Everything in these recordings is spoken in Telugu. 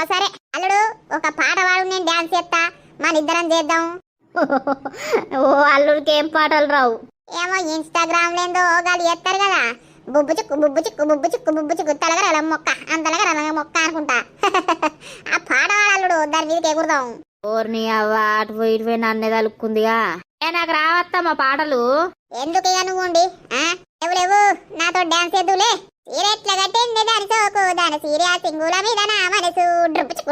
అమ్మ సరే. అల్లుడు ఒక పాట పాడు నేను డాన్స్ చేస్తా. మన ఇద్దరం చేద్దాం. ఓ అల్లుడికి ఏం పాటలు రావు? ఏమో ఇన్స్టాగ్రామ్ లేదో గాలి చేస్తారు కదా. బుబ్బు చిక్కు బుబ్బు చిక్కు బుబ్బు చిక్కు బుబ్బు చిక్కు తలగరల మొక్క అంతలగరల మొక్క అనుకుంటా. ఆ పాట పాడల్లుడు దాని మీదకి ఎగురుదాం. ఓర్ని అవ్వ అటు పోయి ఇటు పోయి నన్నే తలుక్కుందిగా. ఏ నాకు రావత్తమ్మా పాటలు. ఎందుకు ఇక నువ్వు ఉండి? ఆ? లేవు లేవు. నాతో డాన్స్ చేద్దులే సీరెట్ల కట్టింది దాని సోకు. దాని సీరియా సింగుల మీద నా మనసు.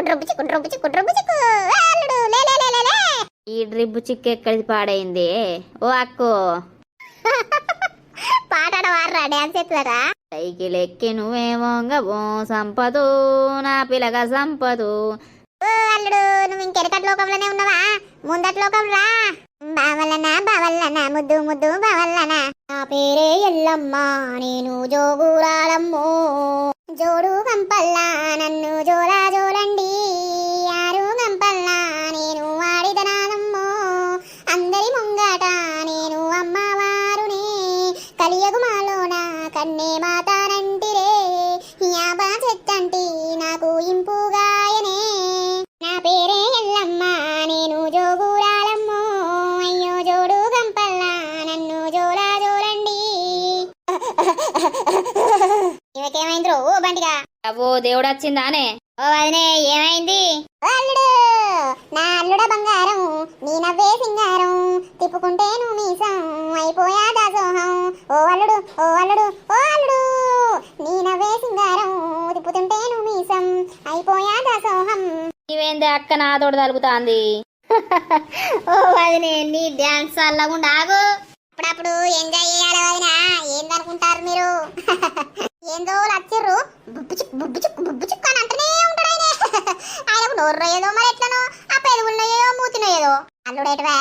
డ్రుబ్బు చిక్కు డ్రుబ్బు చిక్కు డ్రుబ్బు చిక్కు డ్రుబ్బు చిక్కు అల్లుడు లే లే లే లే లే. ఈ డ్రిప్ చిక్కు ఎక్కడిది పాడైంది? ఓ అక్కో. పాట వాడరా డాన్స్ చేస్తారా సైకిల్ ఎక్కి నువ్వేమోంగబో సంపదు నా పిలగ సంపదు. అల్లుడు నువ్వు ఇంకెరకటి లోకంలోనే ఉన్నావా? ముందటి లోకం రా. బావల్లనా బావల్లనా ముద్దు ముద్దు బావల్లనా. నా పేరే ఎల్లమ్మ నేను జోగురాలమ్మో. జోడు గంపల్లా కన్నే మాతానంటిరే యాబా చెట్టంటి నాకు ఇంపుగాయనే. నా పేరే ఎల్లమ్మ నేను జోగురాలమ్మో. అయ్యో జోడు గంపల్లా నన్ను జోలా జోలండి. ఇవకేమైంది ఓ బండిగా అవో దేవుడు వచ్చిందానే ఓ వదినే ఏమైంది? అల్లుడు నా అల్లుడ బంగారం నీ నవ్వే సింగారం. తిప్పుకుంటే నువ్వు మీసం అయిపోయా దాసోహం ఓ అల్లుడు ఓ అల్లుడు నీ నవ్వే సింగారం తిప్పుతుంటే నువ్వు మీసం అయిపోయా దాసోహం ఇవేంది అక్క నాతోడు తలుపుతాంది? ఓ వదినే నీ డాన్స్ వల్ల ఉండాగు అప్పుడప్పుడు ఎంజాయ్ చేయాలి వదినా. ఏందనుకుంటారు మీరు? ఏందో లచ్చిర్రు బుబ్బు చిక్కు బుబ్బు అని అంటూనే ఉంటాడు ఆయన. ఆయనకు నోర్రో ఏదో మరి ఎట్లనో ఆ పెరుగుల్లో ఏదో మూతినో ఏదో. అల్లుడేటవా.